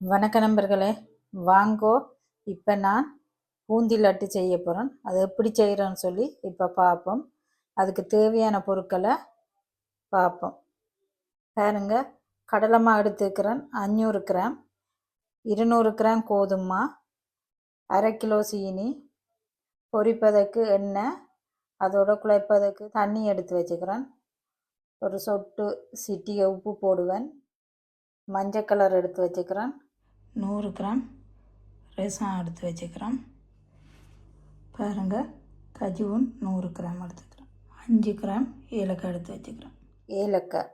வணக்க நண்பர்களே வாங்கோ. இப்போ நான் பூந்தி லட்டு செய்ய போகிறேன் அது எப்படி செய்கிறோன்னு சொல்லி இப்போ பார்ப்போம் அதுக்கு தேவையான பொருட்களை பார்ப்போம் பாருங்க கடலைமா எடுத்துக்கிறேன். அஞ்சூறு கிராம். இருநூறு கிராம் கோதுமை அரை கிலோ சீனி. பொரிப்பதற்கு எண்ணெய். அதோட குழைப்பதற்கு தண்ணி எடுத்து வச்சுக்கிறேன். ஒரு சொட்டு சிட்டிகை உப்பு போடுவேன். மஞ்சள் கலர் எடுத்து வச்சுக்கிறேன். நூறு கிராம் ரசம் எடுத்து வச்சுக்கிறோம். பாருங்கள் கஜுவும் நூறு கிராம் எடுத்துக்கிறோம். அஞ்சு கிராம் ஏலக்காய் எடுத்து வச்சுக்கிறோம். ஏலக்காய்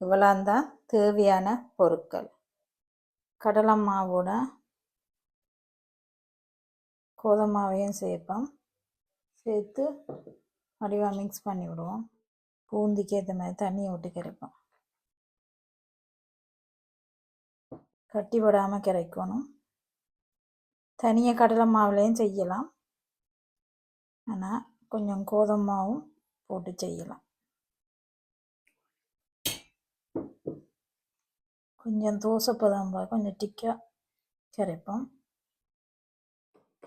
இவ்வளோ தான் தேவையான பொருட்கள். கடலை மாவோட கோதுமாவையும் சேர்ப்போம். சேர்த்து வடிவாக மிக்ஸ் பண்ணி விடுவோம் பூந்திக்கு ஏற்ற மாதிரி தண்ணியை விட்டு கரைப்போம். கட்டி விடாமல் கரைக்கணும். தனியாக கடலை மாவுலையும் செய்யலாம். ஆனால் கொஞ்சம் கோதம் மாவும் போட்டு செய்யலாம். கொஞ்சம் தோசைப்பதம் கொஞ்சம் டிக்காக கரைப்போம்.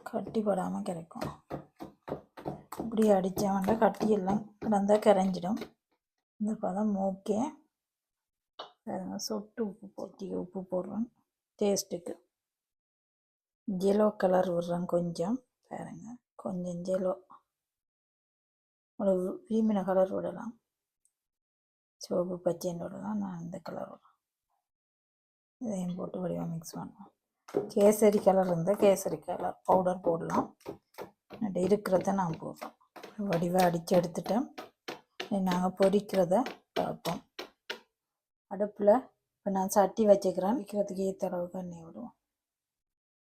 கட்டி படாமல் கரைக்கும். இப்படி அடித்தவன்ட கட்டி எல்லாம் கிடந்தா கரைஞ்சிடும். இந்த பதம் ஓகே சொட்டு உப்பு போட்டி உப்பு போடுறோம். டேஸ்ட்டுக்கு. ஜெலோ கலர் விடுறேன் கொஞ்சம். பாருங்க. கொஞ்சம் ஜெலோ உங்களுக்கு வீமின கலர் விடலாம். சிவப்பு பச்சைன்னு விடலாம் நான் இந்த கலர் விடுறேன். இதையும் போட்டு வடிவாக மிக்ஸ் பண்ணுவோம் கேசரி கலர் இருந்தால் கேசரி கலர் பவுடர் போடலாம். அப்படி இருக்கிறத நான் போடுறோம் வடிவாக அடித்து எடுத்துட்டேன். நாங்கள் பொரிக்கிறத பார்ப்போம். அடுப்பில் இப்போ நான் சட்டி வச்சுக்கிறேன். விற்கிறதுக்கு ஏற்ற அளவுக்கு எண்ணெய் விடுவோம்.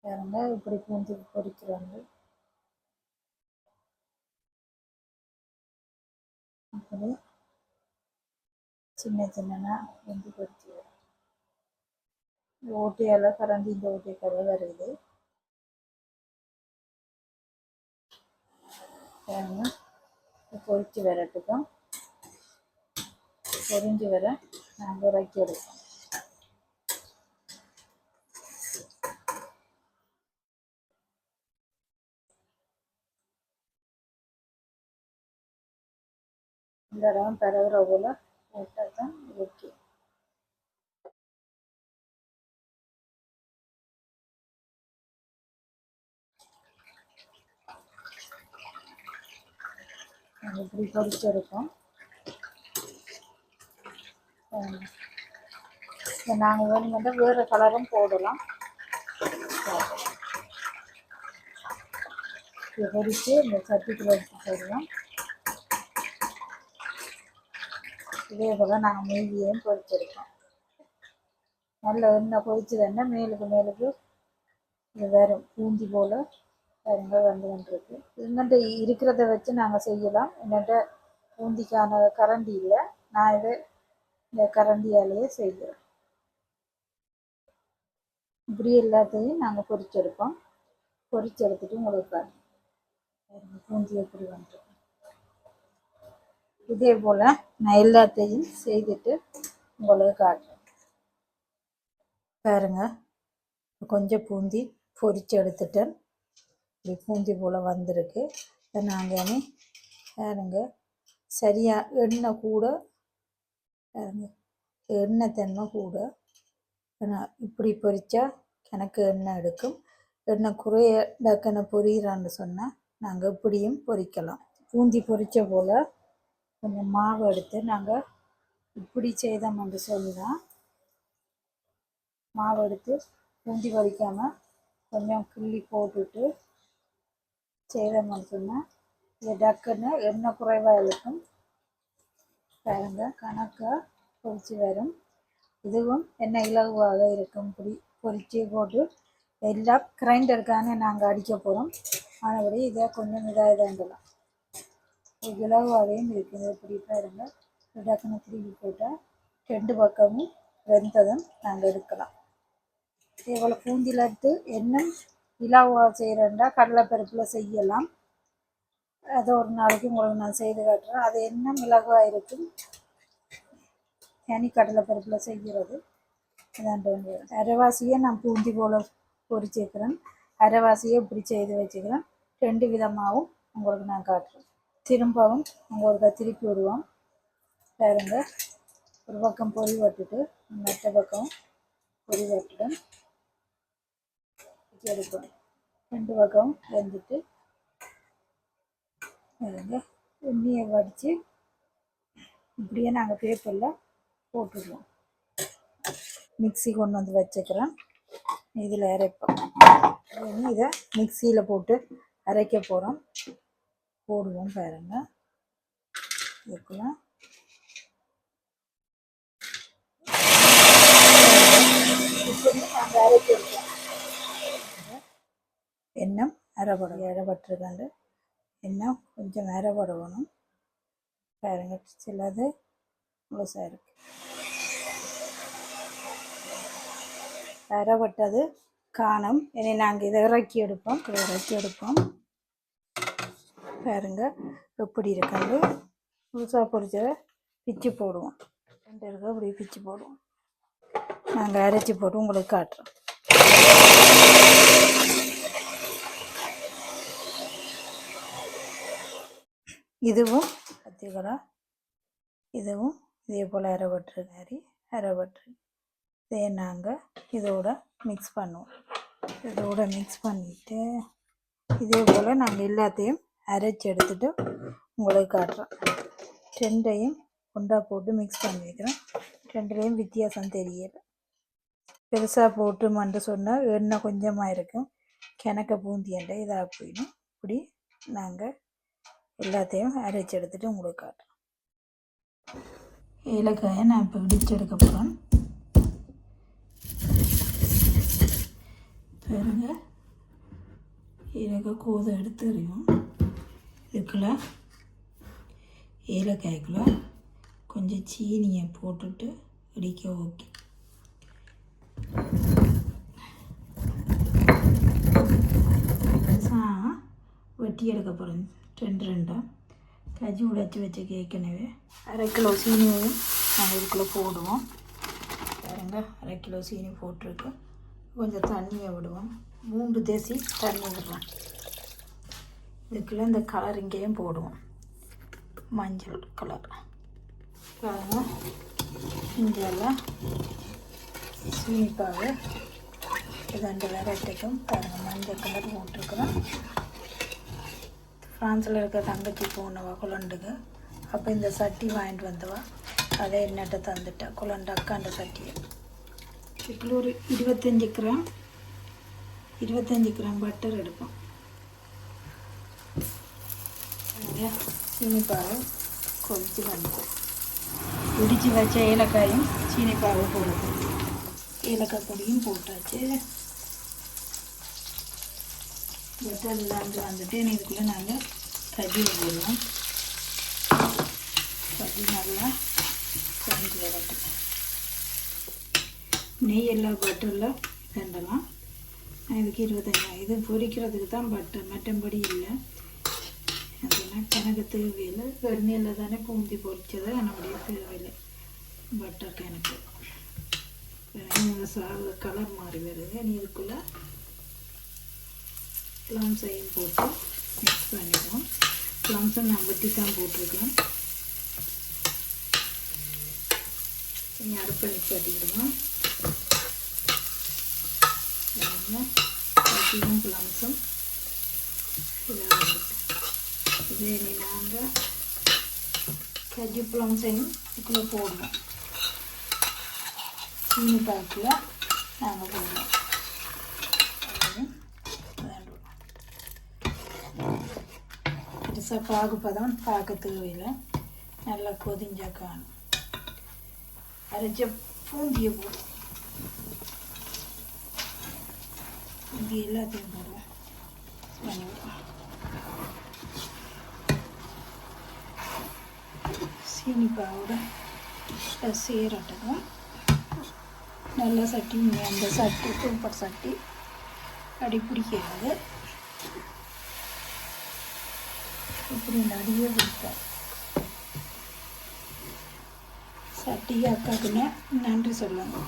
பாருங்க இப்படி பூந்து பொரிக்கிறாங்க. அப்படி சின்ன சின்னனா பூந்தி பொரிச்சு ஓட்டையால் கரண்டி இந்த ஓட்டை கரை வருது. பாருங்க பொரிச்சு வரட்டுக்கும் பொறிஞ்சு வர நாங்கள் இறக்கி எடுப்போம் இந்த இடம் பரவுற போல் போட்டால் தான் ஓகே இப்படி பொறிச்சிருக்கோம்? இப்போ நாங்கள் வேணுமெண்டா வேறு கலரும் போடலாம். இதை இந்த சட்டிக்குள்ள எடுத்து போடலாம். இதே போல் நாங்கள் மீதியையும் பொரிச்செடுப்போம் நல்ல எண்ணெய் பொரிச்சதுன்னா மேலுக்கு மேலுக்கு இது வரும். பூந்தி போல் பாருங்க வந்து கொண்டிருக்கு. எங்கிட்ட இருக்கிறத வச்சு நாங்கள் செய்யலாம். என்கிட்ட பூந்திக்கான கரண்டி இல்லை. நான் இதை இந்த கரண்டியாலேயே செய்கிறோம் இப்படி எல்லாத்தையும் நாங்கள் பொறிச்செடுப்போம். பொறிச்செடுத்துட்டு உங்களுக்கு பாருங்க. பூந்தி எப்படி வந்துடும் இதே போல் நான் எல்லாத்தையும் செய்துட்டு உங்களுக்கு காட்டுறேன். பாருங்க கொஞ்சம் பூந்தி பொரித்து எடுத்துட்டேன். இப்படி பூந்தி போல் வந்திருக்கு. இதை நாங்கள் பாருங்க சரியாக எண்ணெய் கூட பாருங்க எண்ணெய் தன்மை கூட. இப்படி பொரிச்சா எனக்கு எண்ணெய் எடுக்கும். எண்ணெய் குறைய டக்குன்னு பொரியிறான்னு சொன்னால் நாங்கள் இப்படியும் பொரிக்கலாம். பூந்தி பொரித்த போல் கொஞ்சம் மாவு எடுத்து நாங்கள் இப்படி செய்தோம்னு சொன்னால் மாவு எடுத்து பூந்தி வலிக்காமல் கொஞ்சம் கிள்ளி போட்டுட்டு செய்தோம் சொன்னால் இது டக்குன்னு எண்ணெய் குறைவாக இருக்கும். பாருங்க கணக்காக பொறிச்சு வரும். இதுவும் எண்ணெய் இலகுவாக இருக்கும். இப்படி பொறிச்சு போட்டு எல்லாம் கிரைண்டருக்கான நாங்கள் அடிக்க போகிறோம் ஆனபடி இதை கொஞ்சம் இதாக இதாகலாம் இலகுவாகவும் இருக்குது இப்படி பாருங்க டக்குன்னு திருப்பி போட்டால் ரெண்டு பக்கமும் வெந்ததும் நாங்கள் எடுக்கலாம். இதேபோல் பூந்தில் எடுத்து எண்ணெய் இலகுவாக செய்கிறேன்டா கடலைப்பருப்பில் செய்யலாம். அதை ஒரு நாளைக்கு உங்களுக்கு நான் செய்து காட்டுறேன். அது என்ன மிளகாய் இருக்கும்? தனி கடலைப்பருப்பில் செய்கிறது. இதாண்டு அரைவாசியை நான் பூந்தி போல் பொரிச்சிருக்கிறேன் அரைவாசியை இப்படி செய்து வச்சுக்கிறேன். ரெண்டு விதமாகவும் உங்களுக்கு நான் காட்டுறேன். திரும்பவும் உங்களுக்கு திருப்பி விடுவோம். பாருங்க ஒரு பக்கம் பொறி வட்டுட்டு மற்ற பக்கம் பொறி வட்டுடன் எடுக்கணும் ரெண்டு பக்கம் வெந்துட்டு பாருங்க எண்ணெயை வடித்து இப்படியே நாங்கள் பேப்பரில் போட்டுடுவோம் மிக்ஸி கொண்டு வந்து வச்சுக்கிறேன். இதில் அரைப்போம். இதை மிக்சியில் போட்டு அரைக்க போகிறோம் போடுவோம் பாருங்க. இதுக்குள்ள எண்ணம் அரைபடும் அரைச்சிருக்கோம் எண்ணம் கொஞ்சம் அரைபடணும் பாருங்க சிலது முழுசாக இருக்கு. அரைப்பட்டது காணும். இனி நாங்கள் இதை இறக்கி எடுப்போம். இறக்கி எடுப்போம். பாருங்க. எப்படி இருக்காது முழுசாக பொரிச்சதை பிச்சு போடுவோம். ரெண்டு இருக்க அப்படி பிச்சு போடுவோம். நாங்கள் அரைச்சி போட்டு உங்களுக்கு காட்டுறோம். இதுவும் கத்திரிக்கோலா இதுவும் இதே போல் அரைபட்டுரு மாதிரி அரைபட்டுரு இதை நாங்கள் இதோட மிக்ஸ் பண்ணுவோம். இதோட மிக்ஸ் பண்ணிவிட்டு இதே போல் நாங்கள் எல்லாத்தையும் அரைச்சி எடுத்துட்டு உங்களுக்கு காட்டுறோம் ரெண்டையும் குண்டா போட்டு மிக்ஸ் பண்ணி வைக்கிறேன். ரெண்டுலேயும் வித்தியாசம் தெரியல. பெருசாக போட்டு மண்டு சொன்னால் எண்ணெய் கொஞ்சமாக இருக்கும் கிணக்க பூந்தி இதாக போயிடும். இப்படி நாங்கள் எல்லாத்தையும் அரைச்சி எடுத்துட்டு உங்களுக்கு காட்டுறோம். ஏலக்காயை நான் இப்போ இடிச்சு எடுக்க போகிறேன் பாருங்க. ஏலக்காய் கோதை எடுத்து எறியும். இருக்குல்ல ஏலக்காய்க்குள்ள கொஞ்சம் சீனியை போட்டுட்டு இடிக்க ஓகே வெட்டி எடுக்க போகிறேன் ரெண்டு ரெண்டாக கஜி உடைச்சி வச்ச ஏற்கனவே அரை கிலோ சீனியும் நாங்கள் இதுக்குள்ளே போடுவோம். பாருங்க அரை கிலோ சீனி போட்டிருக்கு. கொஞ்சம் தண்ணியை விடுவோம். மூன்று தேசி தண்ணி விடுறோம். இதுக்குள்ளே இந்த கலர் இங்கேயும் போடுவோம். மஞ்சள் கலர் பாருங்க. இங்கெல்லாம் சீனிப்பாவு இது ரெண்டு வெரைட்டிக்கும் பாருங்கள் மஞ்சள் கலர் போட்டிருக்கிறோம். ஃப்ரான்ஸில் இருக்க தங்கச்சி போனவா குழண்டுக்கு அப்போ இந்த சட்டி வாங்கிட்டு வந்தவா. அதை என்னட்ட தந்துட்டா குழண்டு அக்காண்ட சட்டியை. இதுக்குள்ள ஒரு இருபத்தஞ்சி கிராம் இருபத்தஞ்சி கிராம் பட்டர் எடுப்போம். சீனிப்பாவை கொதித்து வந்து இடித்து வச்ச ஏலக்காயும் சீனிப்பாவை போடுவோம் ஏலக்காய் பொடியும் போட்டாச்சு பட்டர் இல்லாண்டு வந்துட்டு இதுக்குள்ளே நாங்கள் கஜி போடுவோம் கஜி நல்லா குறைஞ்சி வரட்டும் நெய் எல்லாம் பட்டரில் தண்டலாம் இதுக்கு இருபத்தஞ்சா இது பொரிக்கிறதுக்கு தான் பட்டர் மற்றபடி இல்லை அதெல்லாம் கணக்கு தேவையில்லை வெறுநீரில் தானே பூந்தி பொரிச்சது என்னுடைய தேவையில்லை. பட்டர் கிணக்கு சாகு கலர் மாறி வருது. நீ இதுக்குள்ளே பிளம்ஸையும் போட்டு மிக்ஸ் பண்ணிடுவோம். பிளம்ஸை நான் வெட்டி தான் போட்டிருக்கேன். இனி அடுப்பை நிப்பாட்டிடுவோம் வெட்டியும் ப்ளம்ஸும் இதாக இதே இனி நாங்கள் கஜு ப்ளம்ஸையும் இதுக்குள்ளே போடுவோம் சீனி பழத்தில் நாங்கள் போடுவோம் பெருசாக பாகுப்பதம் பதம் பார்க்க தேவையில்லை நல்லா கொதிஞ்சா காணும். அரைச்ச பூந்தியை போடும் பூந்தி எல்லாத்தையும் போடுவோம். பண்ணிவிடுவோம் இனிப்பாவோட சீரட்டதும் சேரட்டும் நல்ல சட்டி அந்த சட்டி சூப்பர் சட்டி அடி பிடிக்காது இப்படி நிறைய பிடிக்கும் சட்டி அக்காக்குன்னு நன்றி சொல்லுங்க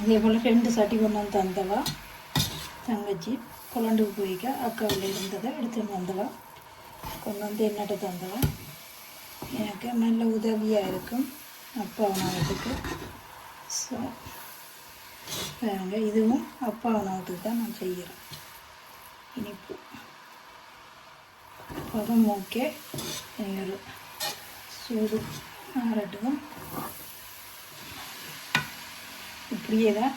இதே போல் ரெண்டு சட்டி கொண்டு வந்து தந்தவா தங்கச்சி குழண்டுக்கு போய்க்க அக்காவில் இருந்ததை எடுத்துன்னு வந்தவா கொண்டு வந்து என்னட்ட தந்தவா எனக்கு நல்ல உதவியாக இருக்கும் அப்பா உணவத்துக்கு ஸோ பாருங்க இதுவும் அப்பா உணவத்துக்கு தான் நான் செய்கிறேன் இனிப்பு பதம் ஓகே ஒரு சூடு ஆறட்டும். இப்படியே தான்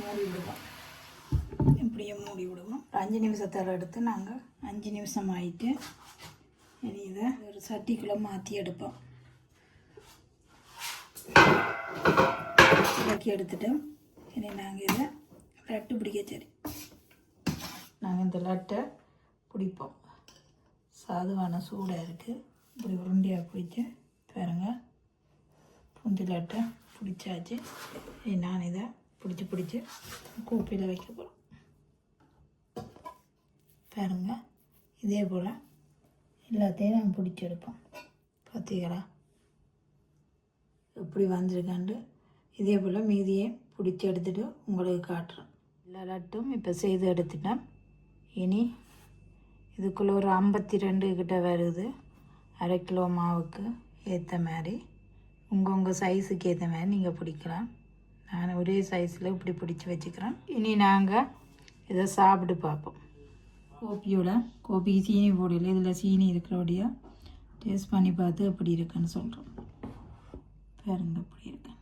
மூடி விடுவோம். இப்படியே மூடி விடுவோம். அஞ்சு நிமிஷத்தில் எடுத்து நாங்கள் அஞ்சு நிமிஷம் ஆயிட்டு இனி இதை ஒரு சட்டிக்குள்ளே மாற்றி எடுப்போம். இலக்கி எடுத்துட்டு இனி நாங்கள் இதை லட்டு பிடிக்க சரி. நாங்கள் இந்த லட்டை பிடிப்போம். சாதுவான சூடாக இருக்குது இப்படி உருண்டையாக பிடிச்சி பாருங்க. பூந்தி லட்டை பிடிச்சாச்சு. இனி நான் இதை பிடிச்சி பிடிச்சி கூப்பியில் வைக்க போகிறோம் பாருங்க இதே போல் எல்லாத்தையும் நாங்கள் பிடிச்சி எடுப்போம் பார்த்தீங்களா எப்படி வந்திருக்காண்டு இதே போல் மீதியை பிடிச்சி எடுத்துகிட்டு உங்களுக்கு காட்டுறேன். எல்லா லட்டும் இப்போ செய்து எடுத்துட்டேன். இனி இதுக்குள்ளே ஒரு ஐம்பத்தி ரெண்டு கிட்ட வருது. அரை கிலோ மாவுக்கு ஏற்ற மாதிரி. உங்கள் உங்கள் சைஸுக்கு ஏற்ற மாதிரி நீங்கள் பிடிக்கலாம். நான் ஒரே சைஸில் இப்படி பிடிச்சி வச்சுக்கிறேன். இனி நாங்கள் இதை சாப்பிட்டு பார்ப்போம். கோபியோட கோபி சீனி போடையில் இதில் சீனி இருக்கிறோடைய டேஸ்ட் பண்ணி பார்த்து எப்படி இருக்குன்னு சொல்கிறோம் பாருங்க எப்படி இருக்கு.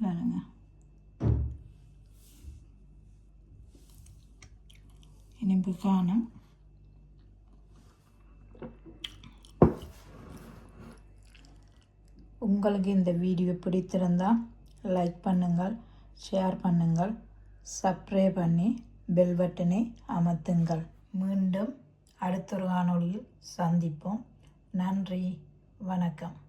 பாருங்க. இனிப்பு காணும் உங்களுக்கு இந்த வீடியோ பிடித்திருந்தால் லைக் பண்ணுங்கள் ஷேர் பண்ணுங்கள். சப்ரே பண்ணி பெல் பட்டனை அமர்த்துங்கள். மீண்டும் அடுத்த ஒரு காணொளியில் சந்திப்போம். நன்றி. வணக்கம்.